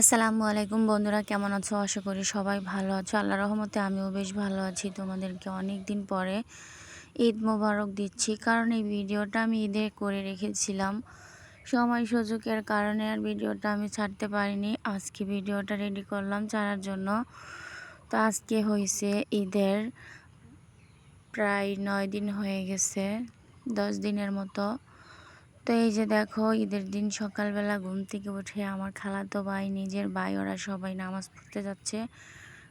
আসসালামু আলাইকুম বন্ধুরা, কেমন আছো? আশা করি সবাই ভালো আছো। আল্লাহ রহমতে আমিও বেশ ভালো আছি। তোমাদেরকে অনেক দিন পরে ঈদ মোবারক দিচ্ছি। কারণ এই ভিডিওটা আমি ঈদে করে রেখেছিলাম। সময় সুযোগের কারণে আর ভিডিওটা আমি ছাড়তে পারিনি। আজকে ভিডিওটা রেডি করলাম ছাড়ার জন্য। তো আজকে হয়েছে ঈদের প্রায় নয় দিন হয়ে গেছে, দশ দিনের মতো। তো এই যে দেখো, ঈদের দিন সকালবেলা ঘুম থেকে উঠে আমার খালাতো ভাই, নিজের ভাই, ওরা সবাই নামাজ পড়তে যাচ্ছে।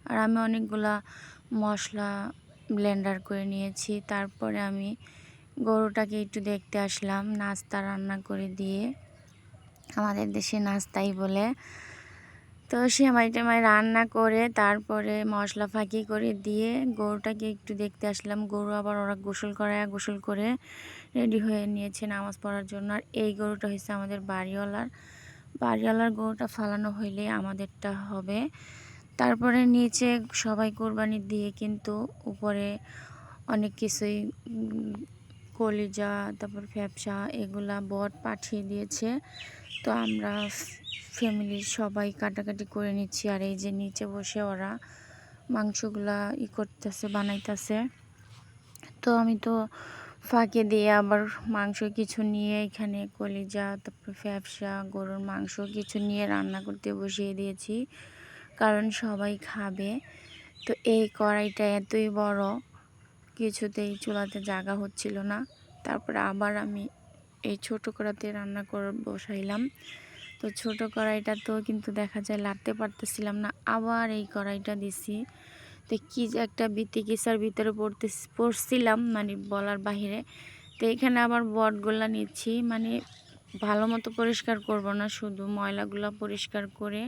আর আমি অনেকগুলা মশলা ব্লেন্ডার করে নিয়েছি। তারপরে আমি গরুটাকে একটু দেখতে আসলাম, নাস্তা রান্না করে দিয়ে। আমাদের দেশে নাস্তাই বলে। তো সেমাই টেমাই রান্না করে, তারপরে মশলা ফাঁকি করে দিয়ে গরুটাকে একটু দেখতে আসলাম। গরু আবার ওরা গোসল করায় গোসল করে রেডি হয়ে নিয়েছে নামাজ পড়ার জন্য। আর এই গরুটা হচ্ছে আমাদের বাড়িওয়ালার। বাড়িওয়ালার গরুটা ফালানো হইলে আমাদেরটা হবে। তারপরে নিচে সবাই কোরবানি দিয়ে কিন্তু উপরে অনেক কিছুই কলিজা, তারপর ফ্যাপসা এগুলা বট পাঠিয়ে দিয়েছে। তো আমরা ফ্যামিলির সবাই কাটাকাটি করে নিচ্ছি। আর এই যে নিচে বসে ওরা মাংসগুলা ই করতেছে, বানাইতেছে। তো আমি তো ফাঁকে দিয়ে আবার মাংস কিছু নিয়ে এখানে কলিজা, তারপর ফ্যাপসা, গরুর মাংস কিছু নিয়ে রান্না করতে বসিয়ে দিয়েছি, কারণ সবাই খাবে। তো এই কড়াইটা এতই বড়, কিছুতেই চুলাতে জায়গা হচ্ছিল না। তারপরে আবার আমি এই ছোট কড়াতে রান্না করে, বসাইলাম। তো ছোট কড়াইটা তো কিন্তু দেখা যায় লাড়তে পারতেছিলাম না, আবার এই কড়াইটা দিছি। তো কী যে একটা বিতিকিসার ভিতরে পড়তে, পড়ছিলাম মানে বলার বাহিরে। তো এখানে আবার বটগুলা নিচ্ছি মানে ভালো মতো পরিষ্কার করব না, শুধু ময়লাগুলো পরিষ্কার করে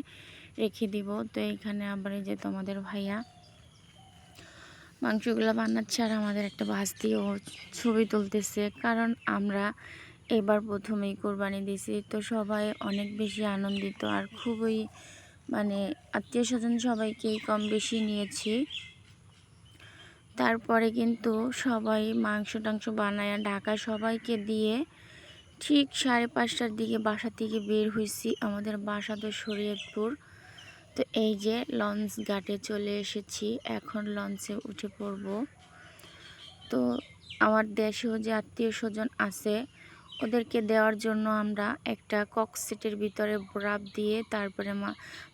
রেখে দিব। তো এখানে আবার এই যে তোমাদের ভাইয়া মাংসগুলো বানাচ্ছে আর আমাদের একটা বাস দিয়েও ছবি তুলতেছে। কারণ আমরা এবার প্রথমেই কোরবানি দিছি। তো সবাই অনেক বেশি আনন্দিত আর খুবই মানে আত্মীয় স্বজন সবাইকেই কম বেশি নিয়েছি। তারপরে কিন্তু সবাই মাংস টাংস বানায় ঢাকা সবাইকে দিয়ে ঠিক সাড়ে পাঁচটার দিকে বাসা থেকে বের হয়েছি আমাদের বাসা তো শরীয়তপুর। তো এই যে লঞ্চ ঘাটে চলে এসেছি, এখন লঞ্চে উঠে পড়ব। তো আমার দেশেও যে আত্মীয় স্বজন আছে ওদেরকে দেওয়ার জন্য আমরা একটা ককসেটের ভিতরে বরাব দিয়ে তারপরে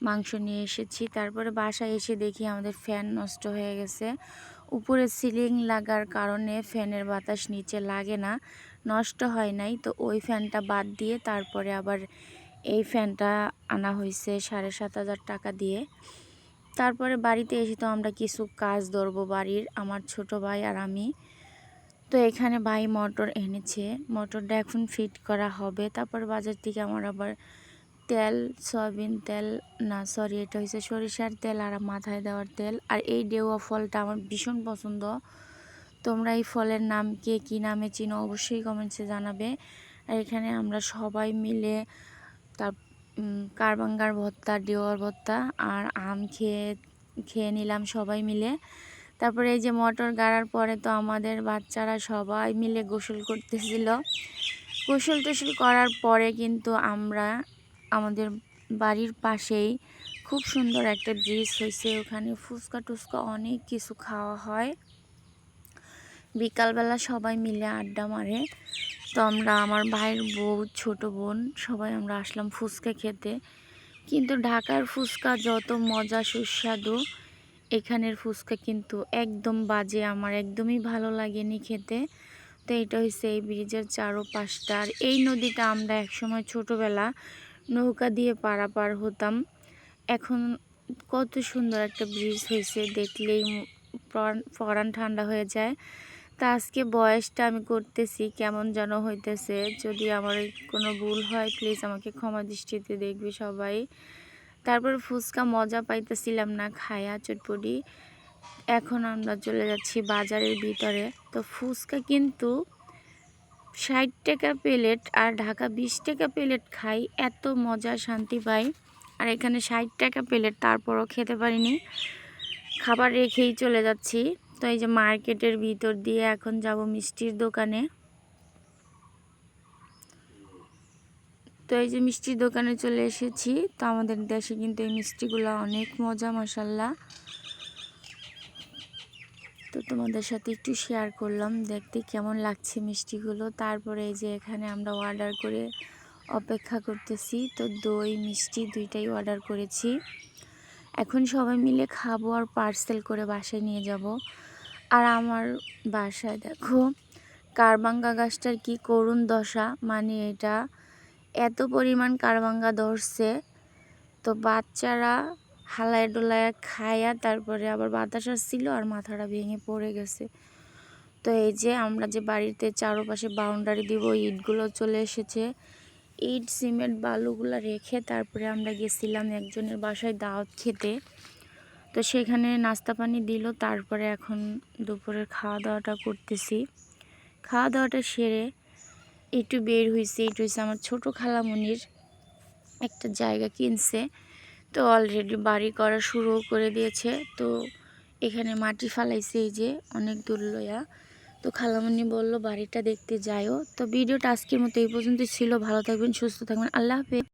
মাংস নিয়ে এসেছি। তারপরে বাসায় এসে দেখি আমাদের ফ্যান নষ্ট হয়ে গেছে। উপরে সিলিং লাগার কারণে ফ্যানের বাতাস নিচে লাগে না, নষ্ট হয় নাই। তো ওই ফ্যানটা বাদ দিয়ে তারপরে আবার এই ফ্যানটা আনা হয়েছে সাড়ে সাত হাজার টাকা দিয়ে। তারপরে বাড়িতে এসে তো আমরা কিছু কাজ ধরবো বাড়ির, আমার ছোট ভাই আর আমি। তো এখানে ভাই মোটর এনেছে। মোটরটা এখন ফিট করা হবে। তারপর বাজার থেকে আমার আবার তেল, সয়াবিন তেল, না সরি এটা হচ্ছে সরিষার তেল আর মাথায় দেওয়ার তেল। আর এই ডেওয়া ফলটা আমার ভীষণ পছন্দ। তোমরা এই ফলের নাম কে, কী নামে চিনো অবশ্যই কমেন্টসে জানাবে। আর এখানে আমরা সবাই মিলে তার কারবাঙ্গার ভর্তা, ডেওয়ার ভর্তা আর আম খেয়ে খেয়ে নিলাম সবাই মিলে। তারপরে এই যে মোটর গাড়ার পরে তো আমাদের বাচ্চারা সবাই মিলে গোসল করতেছিল। গোসল টোসল করার পরে কিন্তু আমরা আমাদের বাড়ির পাশেই খুব সুন্দর একটা ব্রিজ হয়েছে। ওখানে ফুচকা টুচকা অনেক কিছু খাওয়া হয়। বিকালবেলা সবাই মিলে আড্ডা মারে। তো আমরা, আমার ভাইয়ের বউ, ছোট বোন, সবাই আমরা আসলাম ফুচকা খেতে। কিন্তু ঢাকার ফুচকা যত মজা সুস্বাদু এখানের ফুচকা কিন্তু একদম বাজে, আমার একদমই ভালো লাগেনি খেতে। তো এটা হচ্ছে এই ব্রিজের চারো পাঁচটা আর এই নদীটা আমরা একসময় ছোটোবেলা নৌকা দিয়ে পারাপার হতাম। এখন কত সুন্দর একটা ব্রিজ হয়েছে দেখলেই পরান ঠান্ডা হয়ে যায়। তা আজকে বয়সটা আমি করতেছি, কেমন যেন হইতেছে। যদি আমার কোনো ভুল হয় প্লিজ আমাকে ক্ষমা দৃষ্টিতে দেখবে সবাই। তারপর ফুচকা মজা পাইতেছিলাম না, খায়া চটপটি। এখন আমরা চলে যাচ্ছি বাজারের ভিতরে। তো ফুচকা কিন্তু ষাট টাকা প্লেট আর ঢাকা বিশ টাকা প্লেট খাই, এত মজা শান্তি পাই। আর এখানে ষাট টাকা প্লেট, তারপরও খেতে পারিনি। খাবার রেখেই চলে যাচ্ছি। তো এই যে মার্কেটের ভিতর দিয়ে এখন যাব মিষ্টির দোকানে। তো এই যে মিষ্টির দোকানে চলে এসেছি। তো আমাদের দেশে কিন্তু এই মিষ্টিগুলো অনেক মজা মশাল্লা তো তোমাদের সাথে একটু শেয়ার করলাম, দেখতে কেমন লাগছে মিষ্টিগুলো। তারপরে এই যে এখানে আমরা অর্ডার করে অপেক্ষা করতেছি। তো দই, মিষ্টি দুইটাই অর্ডার করেছি। এখন সবাই মিলে খাব আর পার্সেল করে বাসায় নিয়ে যাব। আর আমার বাসায় দেখো, কারবাঙ্গা গাছটার কি করুণ দশা। মানে এটা এত পরিমাণ কারবাঙ্গা ধরছে। তো বাচ্চারা হালায় ডোলায় খায়া তারপরে আবার বাতাস ছিল আর মাথাটা ভেঙে পড়ে গেছে। তো এই যে আমরা যে বাড়িতে চারপাশে বাউন্ডারি দিব, ইটগুলো চলে এসেছে। ইট, সিমেন্ট, বালুগুলো রেখে তারপরে আমরা গেছিলাম একজনের বাসায় দাওয়াত খেতে। তো সেখানে নাস্তা পানি দিল, তারপরে এখন দুপুরের খাওয়া দাওয়াটা করতেছি। খাওয়া দাওয়াটা সেরে একটু বের হয়েছে একটু হয়েছে আমার ছোটো খালামুনির একটা জায়গা কিনছে। তো অলরেডি বাড়ি করা শুরু করে দিয়েছে। তো এখানে মাটি ফালাইছে এই যে, অনেক দূর লয়া তো খালামণি বলল, বাড়িটা দেখতে যাইও। তো ভিডিওটা আজকের মতো এই পর্যন্ত ছিল। ভালো থাকবেন, সুস্থ থাকবেন। আল্লাহ হাফেজ।